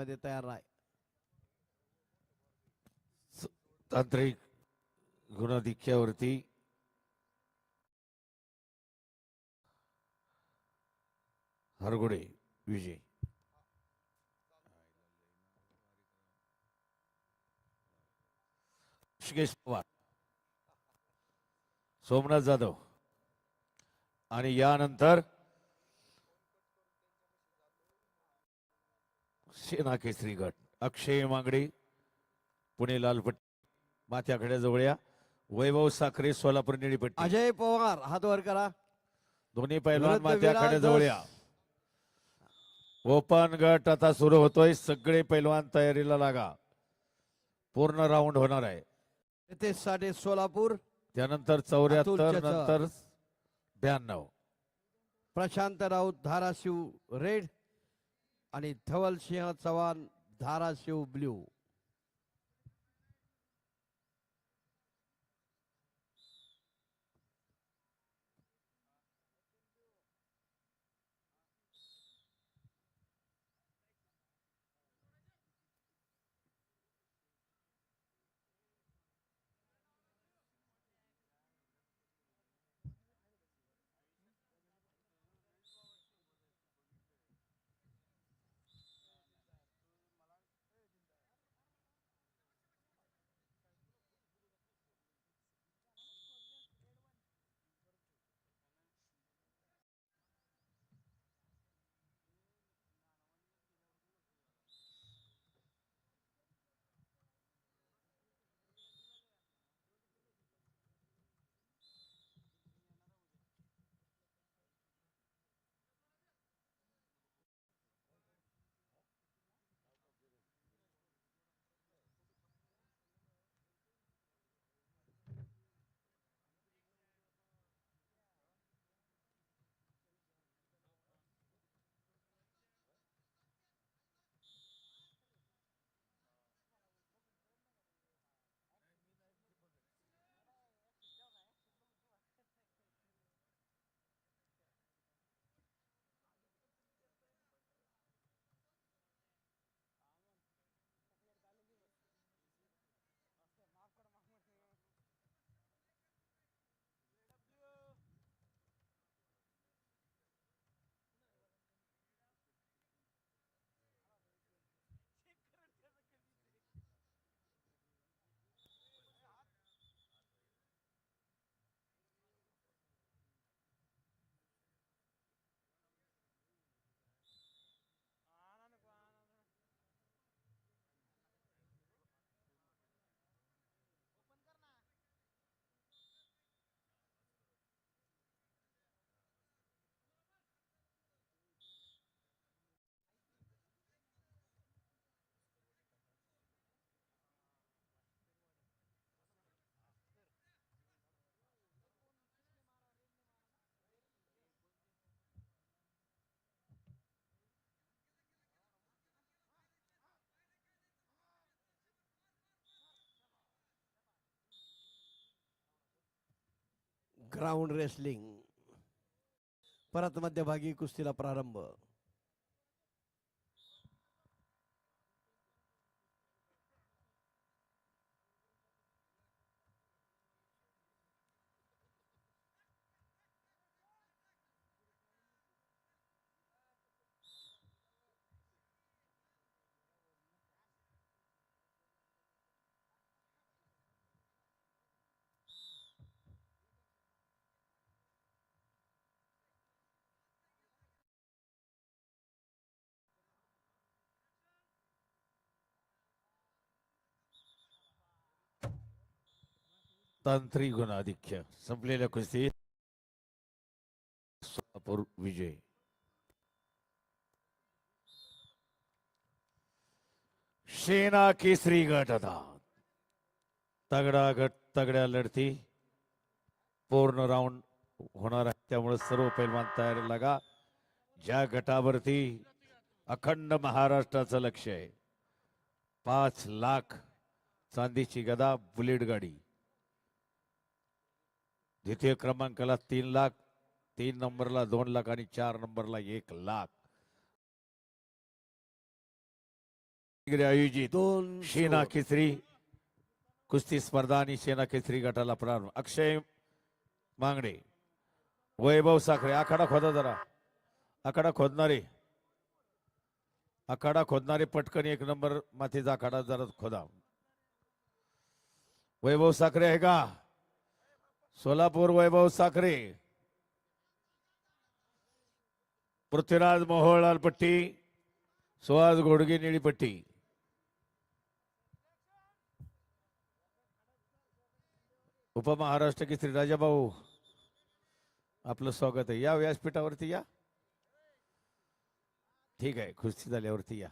मध्ये तयार आहे तांत्रिक गुणाधिक्यावरती हरगुडे विजय. ऋषिकेश पवार सोमनाथ जाधव. आणि यानंतर सेना केसरी गट. अक्षय मांगडे पुणे लालपट्टी माथ्याखड्या जवळ वैभव साखरे सोलापूर निळीपट्टी. अजय पवार हात वर करा. दोन्ही पैलवान विरुद्ध माथ्याखड्या विराज जवळ दास. ओपन गट आता सुरू होतोय सगळे पैलवान तयारीला लागा. पूर्ण राऊंड होणार आहे. नितेश साठे सोलापूर. त्यानंतर चौऱ्याहत्तर चचा. नंतर ब्याण्णव. प्रशांत राऊत धाराशिव रेड. आणि Dhaval Singh Chavan Dharashiv blue. Ground wrestling परत मध्यभागी कुस्तीला प्रारंभ तांत्रिक गुणाधिक्य. संपलेल्या कुस्तीत सोलापूर विजय. सेना केसरी गट आता तगडा गट तगड्या लढती. पूर्ण राऊंड होणार आहे. त्यामुळे सर्व पैलवान तयारी लागा ज्या गटावरती अखंड महाराष्ट्राचं लक्ष आहे. पाच लाख चांदीची गदा बुलेट गाडी. द्वितीय क्रमांकाला तीन लाख तीन नंबरला दोन लाख आणि चार नंबरला एक लाख. आयोजित दोन शेना. केसरी कुस्ती स्पर्धा आणि शेना केसरी गटाला प्रारंभ. अक्षय मांगडे वैभव साखरे आखाडा खोदा जरा. आखाडा खोदणारे. आखाडा खोदणारे पटकन एक नंबर मातीचा आखाडा जरा खोदा. वैभव साखरे आहे का? सोलापूर वैभव साखरे पृथ्वीराज मोहोळलाल लालपट्टी सुहास घोडगे निळीपट्टी उपमहाराष्ट्र केसरी राजाभाऊ आपलं स्वागत आहे. या व्यासपीठावरती या. ठीक आहे खुर्ची झाल्यावरती या.